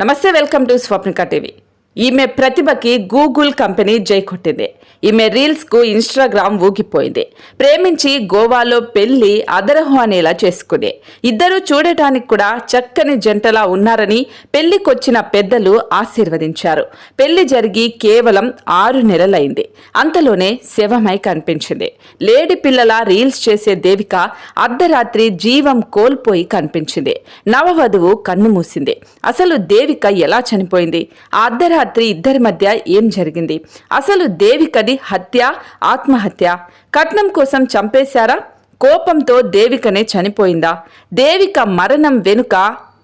నమస్తే welcome to Swapnika TV. ఈమె ప్రతిభకి Google company జై కొట్టింది. ఈమె రీల్స్కు ఇన్స్టాగ్రామ్ ఊగిపోయింది. ప్రేమించి గోవాలో పెళ్ళి అదరహు అనేలా చేసుకుంది. ఇద్దరు చూడటానికి కూడా చక్కని జంటలా ఉన్నారని పెళ్ళికొచ్చిన పెద్దలు ఆశీర్వదించారు. పెళ్ళి జరిగి కేవలం ఆరు నెలలైంది. అంతలోనే శవమై కనిపించింది. లేడి పిల్లల రీల్స్ చేసే దేవిక అర్ధరాత్రి జీవం కోల్పోయి కనిపించింది. నవవధువు కన్ను మూసింది. అసలు దేవిక ఎలా చనిపోయింది? ఆ అర్ధరాత్రి రాత్రి ఇద్దరి మధ్య ఏం జరిగింది? అసలు దేవికది హత్య ఆత్మహత్య? కట్నం కోసం చంపేశారా? కోపంతో దేవికనే చనిపోయిందా? దేవిక మరణం వెనుక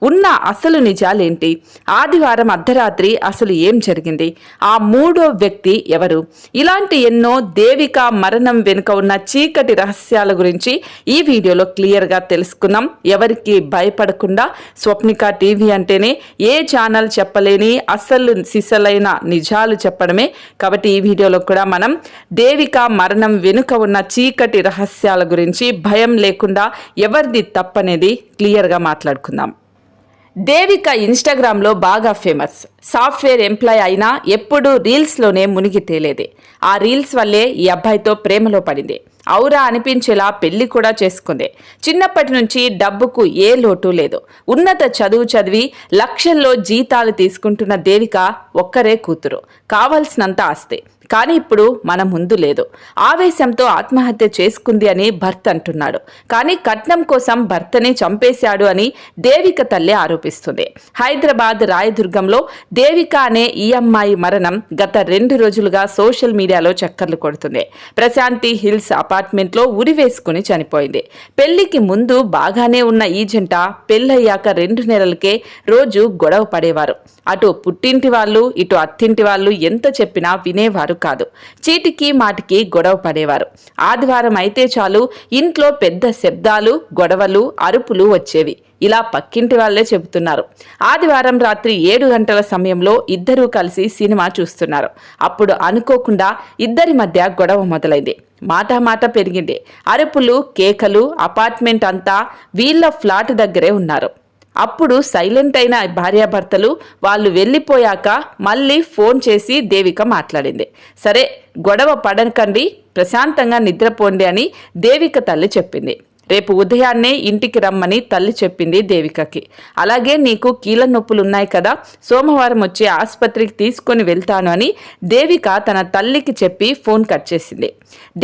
ఉన్న అసలు నిజాలేంటి? ఆదివారం అర్ధరాత్రి అసలు ఏం జరిగింది? ఆ మూడో వ్యక్తి ఎవరు? ఇలాంటి ఎన్నో దేవిక మరణం వెనుక ఉన్న చీకటి రహస్యాల గురించి ఈ వీడియోలో క్లియర్గా తెలుసుకుందాం. ఎవరికి భయపడకుండా స్వప్నిక టీవీ అంటేనే ఏ ఛానల్ చెప్పలేని అసలు సిసలైన నిజాలు చెప్పడమే. కాబట్టి ఈ వీడియోలో కూడా మనం దేవిక మరణం వెనుక ఉన్న చీకటి రహస్యాల గురించి భయం లేకుండా ఎవరిది తప్పనేది క్లియర్గా మాట్లాడుకుందాం. దేవిక ఇన్స్టాగ్రామ్లో బాగా ఫేమస్. సాఫ్ట్వేర్ ఎంప్లాయ్ అయినా ఎప్పుడూ రీల్స్లోనే మునిగి తేలేదే. ఆ రీల్స్ వల్లే ఈ అబ్బాయితో ప్రేమలో పడింది. ఔరా అనిపించేలా పెళ్ళి కూడా చేసుకుంది. చిన్నప్పటి నుంచి డబ్బుకు ఏ లోటు లేదు. ఉన్నత చదువు చదివి లక్షల్లో జీతాలు తీసుకుంటున్న దేవిక ఒక్కరే కూతురు. కావలసినంత ఆస్తి. కానీ ఇప్పుడు మన ముందు లేదు. ఆవేశంతో ఆత్మహత్య చేసుకుంది అని భర్త అంటున్నాడు. కానీ కట్నం కోసం భర్తనే చంపేశాడు అని దేవిక తల్లి ఆరోపిస్తుంది. హైదరాబాద్ రాయదుర్గంలో దేవిక అనే ఈ అమ్మాయి మరణం గత రెండు రోజులుగా సోషల్ మీడియాలో చక్కర్లు కొడుతుంది. ప్రశాంతి హిల్స్ అపార్ట్మెంట్లో ఉరి వేసుకుని చనిపోయింది. పెళ్ళికి ముందు బాగానే ఉన్న ఈ జంట పెళ్ళయ్యాక రెండు నెలలకే రోజు గొడవ పడేవారు. అటు పుట్టింటి వాళ్ళు ఇటు అత్తింటి వాళ్ళు ఎంత చెప్పినా వినేవారు కాదు. చీటికి మాటికి గొడవ పడేవారు. ఆదివారం అయితే చాలు ఇంట్లో పెద్ద శబ్దాలు గొడవలు అరుపులు వచ్చేవి. ఇలా పక్కింటి వాళ్ళే చెబుతున్నారు. ఆదివారం రాత్రి ఏడు గంటల సమయంలో ఇద్దరూ కలిసి సినిమా చూస్తున్నారు. అప్పుడు అనుకోకుండా ఇద్దరి మధ్య గొడవ మొదలైంది. మాట మాట పెరిగింది. అరుపులు కేకలు అపార్ట్మెంట్ అంతా వీళ్ళ ఫ్లాట్ దగ్గరే ఉన్నారు. అప్పుడు సైలెంట్ అయిన భార్యాభర్తలు వాళ్ళు వెళ్ళిపోయాక మళ్ళీ ఫోన్ చేసి దేవిక మాట్లాడింది. సరే గొడవ పడకండి ప్రశాంతంగా నిద్రపోండి అని దేవిక తల్లి చెప్పింది. రేపు ఉదయాన్నే ఇంటికి రమ్మని తల్లి చెప్పింది దేవికకి. అలాగే నీకు కీళ్ళ నొప్పులు ఉన్నాయి కదా సోమవారం వచ్చి ఆసుపత్రికి తీసుకొని వెళ్తాను అని దేవిక తన తల్లికి చెప్పి ఫోన్ కట్ చేసింది.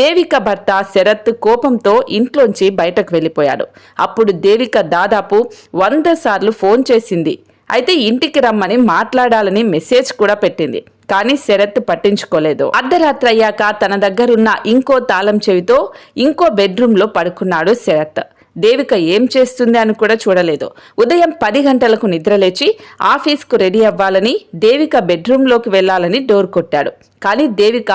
దేవిక భర్త శరత్ కోపంతో ఇంట్లోంచి బయటకు వెళ్ళిపోయాడు. అప్పుడు దేవిక దాదాపు వంద సార్లు ఫోన్ చేసింది. అయితే ఇంటికి రమ్మని మాట్లాడాలని మెసేజ్ కూడా పెట్టింది. కానీ శరత్ పట్టించుకోలేదు. అర్ధరాత్రి అయ్యాక తన దగ్గరున్న ఇంకో తాళం చెవితో ఇంకో బెడ్రూమ్లో పడుకున్నాడు శరత్. దేవిక ఏం చేస్తుంది అని కూడా చూడలేదు. ఉదయం పది గంటలకు నిద్రలేచి ఆఫీస్కు రెడీ అవ్వాలని దేవిక బెడ్రూమ్లోకి వెళ్ళాలని డోర్ కొట్టాడు. కానీ దేవిక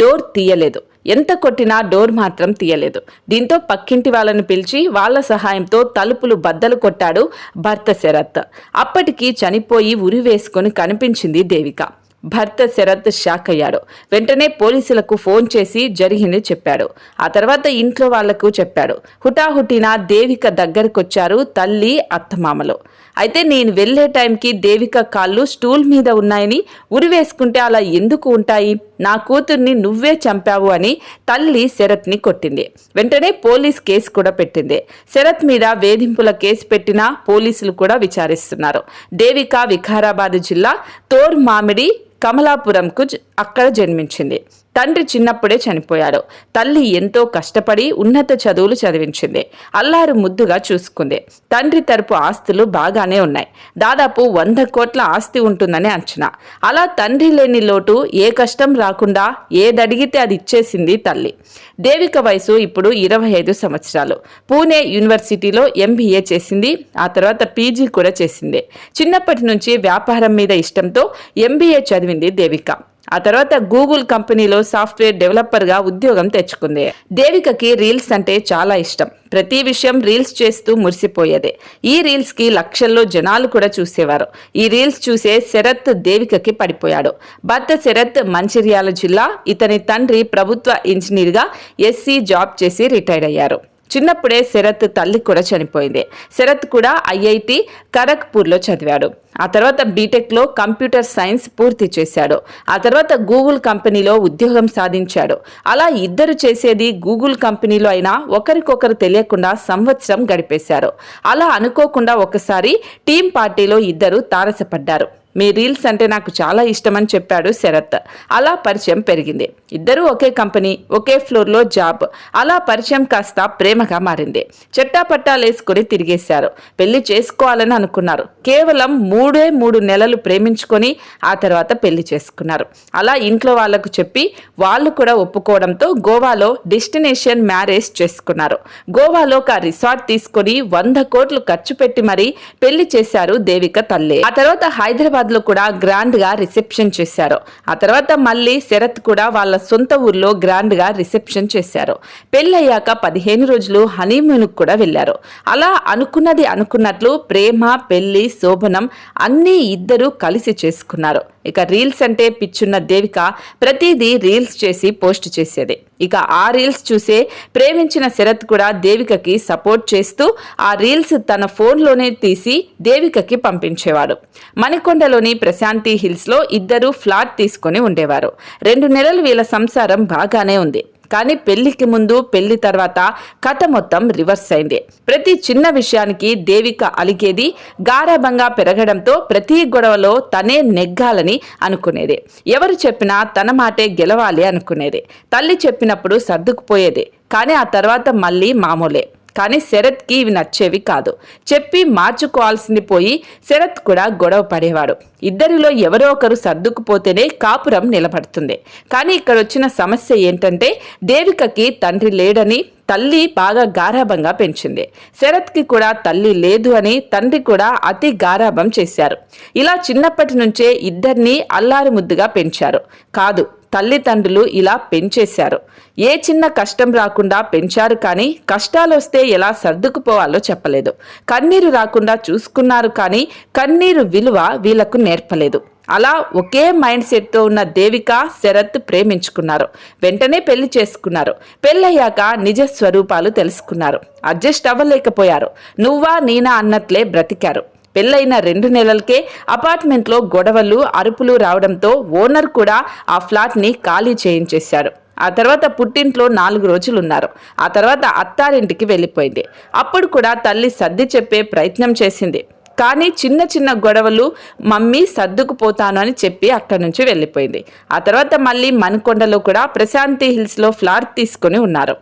డోర్ తీయలేదు. ఎంత కొట్టినా డోర్ మాత్రం తీయలేదు. దీంతో పక్కింటి వాళ్ళని పిలిచి వాళ్ళ సహాయంతో తలుపులు బద్దలు కొట్టాడు భర్త శరత్. అప్పటికి చనిపోయి ఉరి వేసుకొని కనిపించింది దేవిక. భర్త శరత్ షాక్ అయ్యాడు. వెంటనే పోలీసులకు ఫోన్ చేసి జరిగింది చెప్పాడు. ఆ తర్వాత ఇంట్లో వాళ్ళకు చెప్పాడు. హుటాహుటిన దేవిక దగ్గరకొచ్చారు తల్లి అత్తమామలు. అయితే నేను వెళ్ళే టైంకి దేవిక కాళ్ళు స్టూల్ మీద ఉన్నాయని ఉరివేసుకుంటే అలా ఎందుకు ఉంటాయి? నా కూతుర్ని నువ్వే చంపావు అని తల్లి శరత్ని కొట్టింది. వెంటనే పోలీస్ కేసు కూడా పెట్టింది. శరత్ మీద వేధింపుల కేసు పెట్టినా పోలీసులు కూడా విచారిస్తున్నారు. దేవిక వికారాబాద్ జిల్లా తోర్ మామిడి కమలాపురంకు అక్కడ జన్మించింది. తండ్రి చిన్నప్పుడే చనిపోయాడు. తల్లి ఎంతో కష్టపడి ఉన్నత చదువులు చదివించింది. అల్లారు ముద్దుగా చూసుకుంది. తండ్రి తరపు ఆస్తులు బాగానే ఉన్నాయి. దాదాపు వంద కోట్ల ఆస్తి ఉంటుందని అంచనా. అలా తండ్రి లేని లోటు ఏ కష్టం రాకుండా ఏదడిగితే అది ఇచ్చేసింది తల్లి. దేవిక వయసు ఇప్పుడు ఇరవై ఐదు సంవత్సరాలు. పూణే యూనివర్సిటీలో ఎంబీఏ చేసింది. ఆ తర్వాత పీజీ కూడా చేసింది. చిన్నప్పటి నుంచి వ్యాపారం మీద ఇష్టంతో ఎంబీఏ చదివింది దేవిక. ఆ తర్వాత గూగుల్ కంపెనీలో సాఫ్ట్వేర్ డెవలపర్గా ఉద్యోగం తెచ్చుకుంది. దేవికకి రీల్స్ అంటే చాలా ఇష్టం. ప్రతి విషయం రీల్స్ చేస్తూ మురిసిపోయేది. ఈ రీల్స్కి లక్షల్లో జనాలు కూడా చూసేవారు. ఈ రీల్స్ చూసే శరత్ దేవికకి పడిపోయాడు. భర్త శరత్ మంచిర్యాల జిల్లా ఇతని తండ్రి ప్రభుత్వ ఇంజనీర్గా ఎస్సీ జాబ్ చేసి రిటైర్ అయ్యారు. చిన్నప్పుడే శరత్ తల్లి కూడా చనిపోయింది. శరత్ కూడా ఐఐటి ఖరగ్పూర్లో చదివాడు. ఆ తర్వాత బీటెక్లో కంప్యూటర్ సైన్స్ పూర్తి చేశాడు. ఆ తర్వాత గూగుల్ కంపెనీలో ఉద్యోగం సాధించాడు. అలా ఇద్దరు చేసేది గూగుల్ కంపెనీలో అయినా ఒకరికొకరు తెలియకుండా సంవత్సరం గడిపేశారు. అలా అనుకోకుండా ఒకసారి టీం పార్టీలో ఇద్దరు తారసపడ్డారు. మీ రీల్స్ అంటే నాకు చాలా ఇష్టమని చెప్పాడు శరత్. అలా పరిచయం పెరిగింది. ఇద్దరూ ఒకే కంపెనీ ఒకే ఫ్లోర్లో జాబ్. అలా పరిచయం కాస్త ప్రేమగా మారింది. చెట్టాపట్టాలేసుకుని తిరిగేశారు. పెళ్ళి చేసుకోవాలని అనుకున్నారు. కేవలం మూడే మూడు నెలలు ప్రేమించుకొని ఆ తర్వాత పెళ్ళి చేసుకున్నారు. అలా ఇంట్లో వాళ్ళకు చెప్పి వాళ్ళు కూడా ఒప్పుకోవడంతో గోవాలో డెస్టినేషన్ మ్యారేజ్ చేసుకున్నారు. గోవాలో ఒక రిసార్ట్ తీసుకొని వంద కోట్లు ఖర్చు పెట్టి మరీ పెళ్ళి చేశారు దేవిక తల్లి. ఆ తర్వాత హైదరాబాద్ లో కూడా గ్రాండ్గా రిసెప్షన్ చేశారు. ఆ తర్వాత మళ్ళీ శరత్ కూడా వాళ్ళ సొంత ఊర్లో గ్రాండ్గా రిసెప్షన్ చేశారు. పెళ్ళయ్యాక పదిహేను రోజులు హనీమూన్ కూడా వెళ్ళారు అలా అనుకున్నది అనుకున్నట్లు ప్రేమ పెళ్ళి శోభనం అన్నీ ఇద్దరు కలిసి చేసుకున్నారు. ఇక రీల్స్ అంటే పిచ్చున్న దేవిక ప్రతిదీ రీల్స్ చేసి పోస్ట్ చేసేది. ఇక ఆ రీల్స్ చూసే ప్రేమించిన శరత్ కూడా దేవికకి సపోర్ట్ చేస్తూ ఆ రీల్స్ తన ఫోన్లోనే తీసి దేవికకి పంపించేవాడు. మణికొండలోని ప్రశాంతి హిల్స్లో ఇద్దరు ఫ్లాట్ తీసుకొని ఉండేవారు. రెండు నెలలు వీళ్ళ సంసారం బాగానే ఉంది. కానీ పెళ్ళికి ముందు పెళ్ళి తర్వాత కథ మొత్తం రివర్స్ అయింది. ప్రతి చిన్న విషయానికి దేవిక అలిగేది గారాభంగా పెరగడంతో ప్రతి గొడవలో తనే నెగ్గాలని అనుకునేది. ఎవరు చెప్పినా తన మాటే గెలవాలి అనుకునేది. తల్లి చెప్పినప్పుడు సర్దుకుపోయేది. కానీ ఆ తర్వాత మళ్ళీ మామూలే. కానీ శరత్కి ఇవి నచ్చేవి కాదు. చెప్పి మార్చుకోవాల్సింది పోయి శరత్ కూడా గొడవ పడేవాడు. ఇద్దరిలో ఎవరో ఒకరు సర్దుకుపోతేనే కాపురం నిలబడుతుంది. కానీ ఇక్కడ వచ్చిన సమస్య ఏంటంటే దేవికకి తండ్రి లేడని తల్లి బాగా గారాభంగా పెంచింది. శరత్కి కూడా తల్లి లేదు అని తండ్రి కూడా అతి గారాభం చేశారు. ఇలా చిన్నప్పటి నుంచే ఇద్దరిని అల్లారు ముద్దుగా పెంచారు. కాదు తల్లిదండ్రులు ఇలా పెంచేశారు. ఏ చిన్న కష్టం రాకుండా పెంచారు కానీ కష్టాలు వస్తే ఎలా సర్దుకుపోవాలో చెప్పలేదు. కన్నీరు రాకుండా చూసుకున్నారు కానీ కన్నీరు విలువ వీళ్ళకు నేర్పలేదు. అలా ఒకే మైండ్ సెట్తో ఉన్న దేవిక శరత్ ప్రేమించుకున్నారు. వెంటనే పెళ్ళి చేసుకున్నారు. పెళ్ళయ్యాక నిజ స్వరూపాలు తెలుసుకున్నారు. అడ్జస్ట్ అవ్వలేకపోయారు. నువ్వా నీనా అన్నట్లే బ్రతికారు. పెళ్ళైన రెండు నెలలకే అపార్ట్మెంట్లో గొడవలు అరుపులు రావడంతో ఓనర్ కూడా ఆ ఫ్లాట్ని ఖాళీ చేయించేశాడు ఆ తర్వాత పుట్టింట్లో నాలుగు రోజులు ఉన్నారు ఆ తర్వాత అత్తారింటికి వెళ్ళిపోయింది. అప్పుడు కూడా తల్లి సర్ది చెప్పే ప్రయత్నం చేసింది. కానీ చిన్న చిన్న గొడవలు మమ్మీ సర్దుకుపోతాను అని చెప్పి అక్కడి నుంచి వెళ్ళిపోయింది. ఆ తర్వాత మళ్ళీ మణికొండలో కూడా ప్రశాంతి హిల్స్లో ఫ్లాట్ తీసుకొని ఉన్నారు.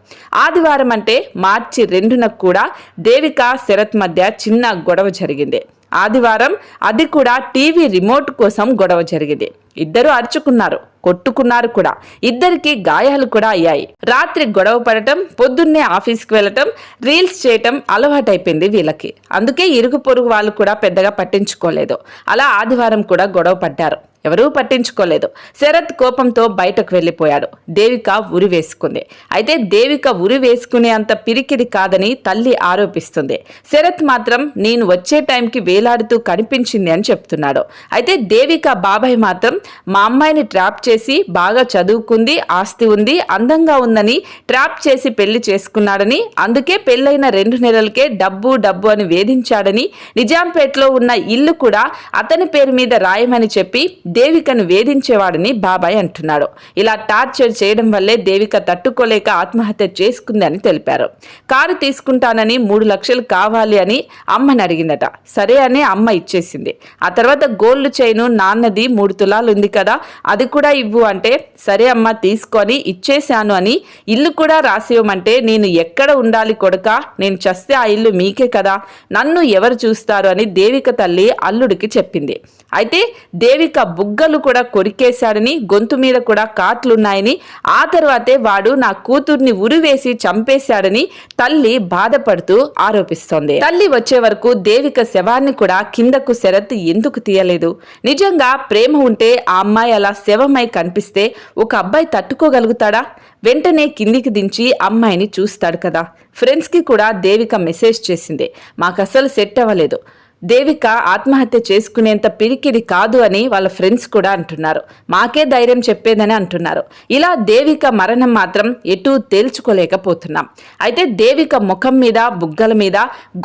ఆదివారం అంటే మార్చి రెండున కూడా దేవిక శరత్ మధ్య చిన్న గొడవ జరిగింది. ఆదివారం అది కూడా టీవీ రిమోట్ కోసం గొడవ జరిగింది. ఇద్దరు అరుచుకున్నారు. కొట్టుకున్నారు కూడా. ఇద్దరికి గాయాలు కూడా అయ్యాయి. రాత్రి గొడవ పడటం పొద్దున్నే ఆఫీస్కి వెళ్ళటం రీల్స్ చేయటం అలవాటైపోయింది వీళ్ళకి. అందుకే ఇరుగు పొరుగు వాళ్ళు కూడా పెద్దగా పట్టించుకోలేదు. అలా ఆదివారం కూడా గొడవ పడ్డారు. ఎవరూ పట్టించుకోలేదు. శరత్ కోపంతో బయటకు వెళ్ళిపోయాడు. దేవిక ఉరి వేసుకుంది. అయితే దేవిక ఉరి వేసుకునే అంత పిరికిది కాదని తల్లి ఆరోపిస్తుంది. శరత్ మాత్రం నేను వచ్చే టైంకి వేలాడుతూ కనిపించింది అని చెప్తున్నాడు. అయితే దేవిక బాబాయ్ మాత్రం మా అమ్మాయిని ట్రాప్ చేసి బాగా చదువుకుంది ఆస్తి ఉంది అందంగా ఉందని ట్రాప్ చేసి పెళ్ళి చేసుకున్నాడని అందుకే పెళ్ళైన రెండు నెలలకే డబ్బు డబ్బు అని వేధించాడని నిజాంపేటలో ఉన్న ఇల్లు కూడా అతని పేరు మీద రాయమని చెప్పి దేవికను వేధించేవాడని బాబాయ్ అంటున్నాడు. ఇలా టార్చర్ చేయడం వల్లే దేవిక తట్టుకోలేక ఆత్మహత్య చేసుకుందని తెలిపారు. కారు తీసుకుంటానని మూడు లక్షలు కావాలి అని అమ్మని అడిగిందట. సరే అని అమ్మ ఇచ్చేసింది. ఆ తర్వాత గోల్డ్ చైను నాన్నది మూడు తులాలు ఉంది కదా అది కూడా ఇవ్వు అంటే సరే అమ్మ తీసుకొని ఇచ్చేశాను అని ఇల్లు కూడా రాసివ్వమంటే నేను ఎక్కడ ఉండాలి కొడుక? నేను చస్తే ఆ ఇల్లు మీకే కదా. నన్ను ఎవరు చూస్తారు? అని దేవిక తల్లి అల్లుడికి చెప్పింది. అయితే దేవిక బుగ్గలు కూడా కొరికేశాడని గొంతు మీద కూడా కాట్లున్నాయని ఆ తర్వాతే వాడు నా కూతుర్ని ఉరివేసి చంపేశాడని తల్లి బాధపడుతూ ఆరోపిస్తోంది. తల్లి వచ్చే వరకు దేవిక శవాన్ని కూడా కిందకు శరత్ ఎందుకు తీయలేదు? నిజంగా ప్రేమ ఉంటే ఆ అమ్మాయి అలా శవమై కనిపిస్తే ఒక అబ్బాయి తట్టుకోగలుగుతాడా? వెంటనే కిందికి దించి అమ్మాయిని చూస్తాడు కదా. ఫ్రెండ్స్కి కూడా దేవిక మెసేజ్ చేసింది. మాకు అసలు సెట్ అవ్వలేదు. దేవిక ఆత్మహత్య చేసుకునేంత పిరికిది కాదు అని వాళ్ళ ఫ్రెండ్స్ కూడా అంటున్నారు. మాకే ధైర్యం చెప్పేదని అంటున్నారు. ఇలా దేవిక మరణం మాత్రం ఎటూ తేల్చుకోలేకపోతున్నాం. అయితే దేవిక ముఖం మీద బుగ్గల మీద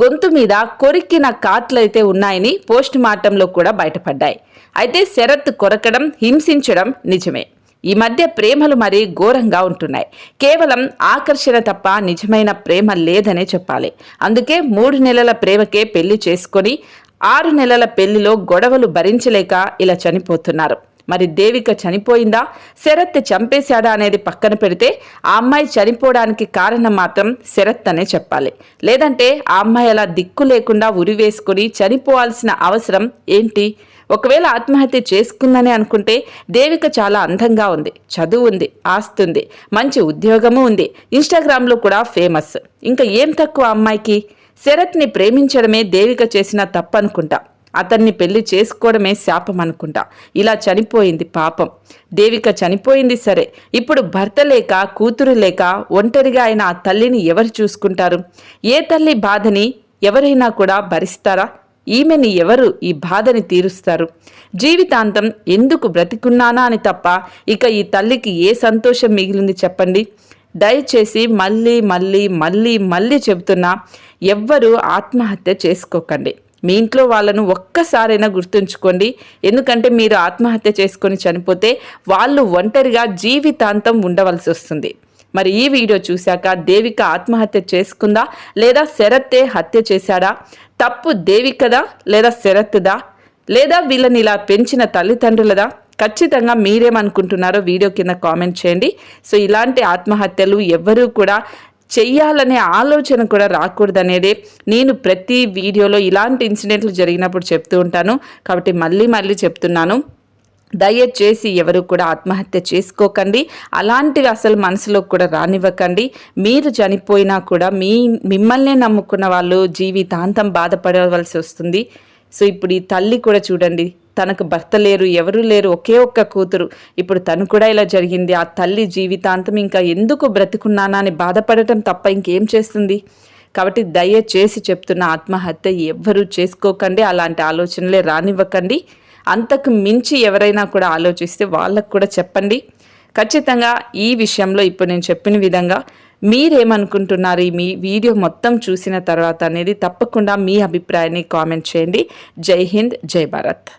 గొంతు మీద కొరికిన కాట్లయితే ఉన్నాయని పోస్ట్ మార్టంలో కూడా బయటపడ్డాయి. అయితే శరత్ కొరకడం హింసించడం నిజమే. ఈ మధ్య ప్రేమలు మరీ ఘోరంగా ఉంటున్నాయి. కేవలం ఆకర్షణ తప్ప నిజమైన ప్రేమ లేదనే చెప్పాలి. అందుకే మూడు నెలల ప్రేమకే పెళ్ళి చేసుకొని ఆరు నెలల పెళ్ళిలో గొడవలు భరించలేక ఇలా చనిపోతున్నారు. మరి దేవిక చనిపోయిందా? శరత్ చంపేశాడా అనేది పక్కన పెడితే ఆ అమ్మాయి చనిపోవడానికి కారణం మాత్రం శరత్ అనే చెప్పాలి. లేదంటే ఆ అమ్మాయి అలా దిక్కు లేకుండా ఉరివేసుకుని చనిపోవాల్సిన అవసరం ఏంటి? ఒకవేళ ఆత్మహత్య చేసుకుందని అనుకుంటే దేవిక చాలా అందంగా ఉంది చదువు ఉంది ఆస్తి ఉంది మంచి ఉద్యోగము ఉంది ఇన్స్టాగ్రామ్లో కూడా ఫేమస్. ఇంకా ఏం తక్కువ అమ్మాయికి? శరత్ని ప్రేమించడమే దేవిక చేసిన తప్పు అనుకుంటా అతన్ని పెళ్ళి చేసుకోవడమే శాపం అనుకుంటా. ఇలా చనిపోయింది పాపం. దేవిక చనిపోయింది సరే. ఇప్పుడు భర్త లేక కూతురు లేక ఒంటరిగా అయిన ఆ తల్లిని ఎవరు చూసుకుంటారు? ఏ తల్లి బాధని ఎవరైనా కూడా భరిస్తారా? ఈమెని ఎవరు ఈ బాధని తీరుస్తారు? జీవితాంతం ఎందుకు బ్రతికున్నానా అని తప్ప ఇక ఈ తల్లికి ఏ సంతోషం మిగిలింది చెప్పండి? దయచేసి మళ్ళీ మళ్ళీ మళ్ళీ మళ్ళీ చెబుతున్నా ఎవ్వరూ ఆత్మహత్య చేసుకోకండి. మీ ఇంట్లో వాళ్ళను ఒక్కసారైనా గుర్తుంచుకోండి. ఎందుకంటే మీరు ఆత్మహత్య చేసుకొని చనిపోతే వాళ్ళు ఒంటరిగా జీవితాంతం ఉండవలసి వస్తుంది. మరి ఈ వీడియో చూశాక దేవిక ఆత్మహత్య చేసుకుందా లేదా శరత్తే హత్య చేశాడా తప్పు దేవికదా లేదా శరత్దా లేదా వీళ్ళని ఇలా పెంచిన తల్లిదండ్రులదా? ఖచ్చితంగా మీరేమనుకుంటున్నారో వీడియో కింద కామెంట్ చేయండి. సో ఇలాంటి ఆత్మహత్యలు ఎవ్వరూ కూడా చెయ్యాలనే ఆలోచన కూడా రాకూడదనేదే నేను ప్రతి వీడియోలో ఇలాంటి ఇన్సిడెంట్లు జరిగినప్పుడు చెప్తూ ఉంటాను. కాబట్టి మళ్ళీ మళ్ళీ చెప్తున్నాను. దయచేసి ఎవరు కూడా ఆత్మహత్య చేసుకోకండి. అలాంటివి అసలు మనసులో కూడా రానివ్వకండి. మీరు చనిపోయినా కూడా మీ మిమ్మల్నే నమ్ముకున్న వాళ్ళు జీవితాంతం బాధపడవలసి వస్తుంది. సో ఇప్పుడు ఈ తల్లి కూడా చూడండి. తనకు భర్త లేరు ఎవరు లేరు ఒకే ఒక్క కూతురు. ఇప్పుడు తను కూడా ఇలా జరిగింది. ఆ తల్లి జీవితాంతం ఇంకా ఎందుకు బ్రతుకున్నానా అని బాధపడటం తప్ప ఇంకేం చేస్తుంది? కాబట్టి దయచేసి చెప్తున్న ఆత్మహత్య ఎవ్వరూ చేసుకోకండి. అలాంటి ఆలోచనలే రానివ్వకండి. అంతకు మించి ఎవరైనా కూడా ఆలోచిస్తే వాళ్ళకు కూడా చెప్పండి. ఖచ్చితంగా ఈ విషయంలో ఇప్పుడు నేను చెప్పిన విధంగా మీరేమనుకుంటున్నారు? ఈ మీ వీడియో మొత్తం చూసిన తర్వాత అనేది తప్పకుండా మీ అభిప్రాయాన్ని కామెంట్ చేయండి. జై హింద్ జై భారత్.